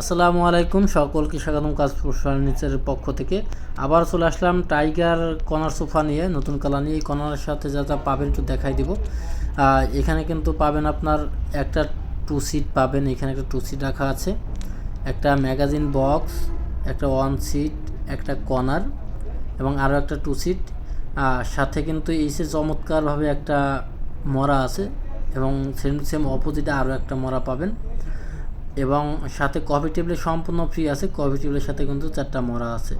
আসসালামু আলাইকুম, সকলকে স্বাগতম কাজ ফার্নিচারের পক্ষ থেকে। আবার চলে আসলাম টাইগার কর্নার সোফা নিয়ে, নতুন কালার নিয়ে। এই কর্নারের সাথে যা যা পাবেন একটু দেখাই দিব। এখানে কিন্তু পাবেন আপনার একটা টু সিট পাবেন, এখানে একটা টু সিট রাখা আছে। একটা ম্যাগাজিন বক্স একটা ওয়ান সিট একটা কর্নার এবং আরও একটা টু সিট সাথে কিন্তু এই সে চমৎকারভাবে একটা মরা আছে এবং সেম সেম অপোজিটে আরও একটা মরা পাবেন। এবং সাথে কফি টেবিলে সম্পূর্ণ ফ্রি আছে। কফি টেবিলের সাথে কিন্তু চারটা মরা আছে।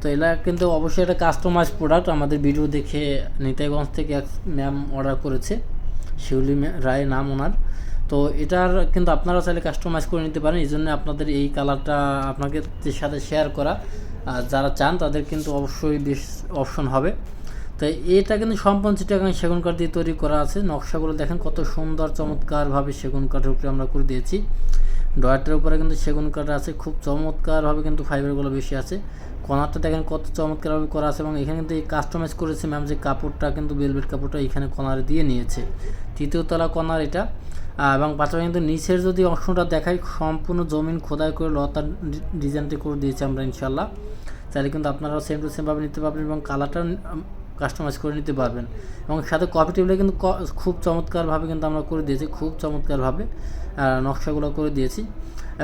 তো এলা কিন্তু অবশ্যই একটা কাস্টমাইজ প্রোডাক্ট আমাদের ভিডিও দেখে নিতাইগঞ্জ থেকে এক ম্যাম অর্ডার করেছে। শিউলি রায় নাম ওনার। তো এটার কিন্তু আপনারা চাইলে কাস্টমাইজ করে নিতে পারেন। এই জন্য আপনাদের এই কালারটা আপনাকে সাথে শেয়ার করা। আর যারা চান তাদের কিন্তু অবশ্যই বেশ অপশন হবে। তো এটা কিন্তু সম্পূর্ণ চিটাগাং সেগুন কাঠ দিয়ে তৈরি করা আছে। নকশাগুলো দেখেন কত সুন্দর, চমৎকারভাবে সেগুন কাঠের উপরে আমরা করে দিয়েছি। ডয়ারটার উপরে কিন্তু সেগুন কাঠ আছে, খুব চমৎকারভাবে কিন্তু ফাইবারগুলো বেশি আছে। কর্নারটা দেখেন কত চমৎকারভাবে করা আছে এবং এখানে কিন্তু কাস্টমাইজ করেছে ম্যাম যে কাপড়টা কিন্তু বেলভেট কাপড়টা এখানে কর্নারে দিয়ে নিয়েছে। তৃতীয় তলা কর্নার এটা। এবং পাশাপাশি কিন্তু নিচের যদি অংশটা দেখাই, সম্পূর্ণ জমিন খোদাই করে লতার ডিজাইনটি করে দিয়েছি আমরা ইনশাল্লাহ চাইলে কিন্তু আপনারা সেম টু সেমভাবে নিতে পারবেন এবং কালারটা কাস্টমাইজ করে নিতে পারবেন। এবং সাথে কফি টেবিলে কিন্তু খুব চমৎকারভাবে কিন্তু আমরা করে দিয়েছি, খুব চমৎকারভাবে নকশাগুলো করে দিয়েছি।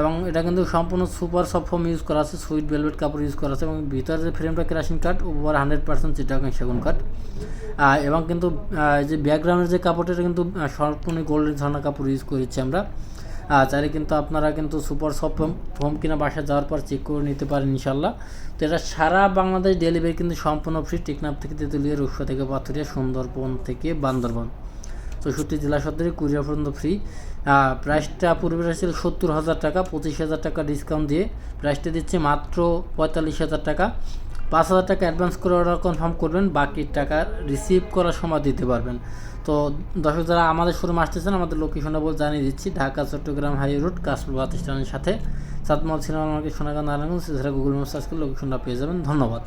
এবং এটা কিন্তু সম্পূর্ণ সুপার সফট ফোম ইউজ করা আছে সুইট ভেলভেট কাপড় ইউজ করা আছে এবং ভিতরে যে ফ্রেমটা crushing cut over hundred percent Chittagong সেগুন কাট এবং কিন্তু যে ব্যাকগ্রাউন্ডের যে কাপড়টা, এটা কিন্তু সম্পূর্ণ গোল্ডেন ঝর্ণা কাপড় ইউজ করেছি আমরা। চাইলে কিন্তু আপনারা কিন্তু সুপার সফট ফোম কিনা বাসায় যাওয়ার পর চেক করে নিতে পারেন ইনশাল্লাহ তো এটা সারা বাংলাদেশ ডেলিভারি কিন্তু সম্পূর্ণ ফ্রি টেকনাফ থেকে তেঁতুলিয়া, রূপসা থেকে পাথুরিয়া, সুন্দরবন থেকে বান্দরবন। চৌষট্টি জেলা সদরে কুড়িয়া পর্যন্ত ফ্রি প্রাইসটা পূর্বে ছিল সত্তর হাজার টাকা, পঁচিশ হাজার টাকা ডিসকাউন্ট দিয়ে প্রাইসটা দিচ্ছে মাত্র পঁয়তাল্লিশ হাজার টাকা। পাঁচ হাজার টাকা অ্যাডভান্স করে অর্ডার কনফার্ম করবেন, বাকি টাকা রিসিভ করার সময় দিতে পারবেন। তো দর্শক যারা আমাদের শোরুম আসতেছেন, আমাদের লোকেশনটা বল জানিয়ে দিচ্ছি, Dhaka, Chattogram high road Kashpur bus সাথে। সাতমল সিনেমা মার্কেট সোনাগান নারায়ণগঞ্জ, এছাড়া গুগল ম্যাপ সার্চ করে লোকেশনটা পেয়ে যাবেন। ধন্যবাদ।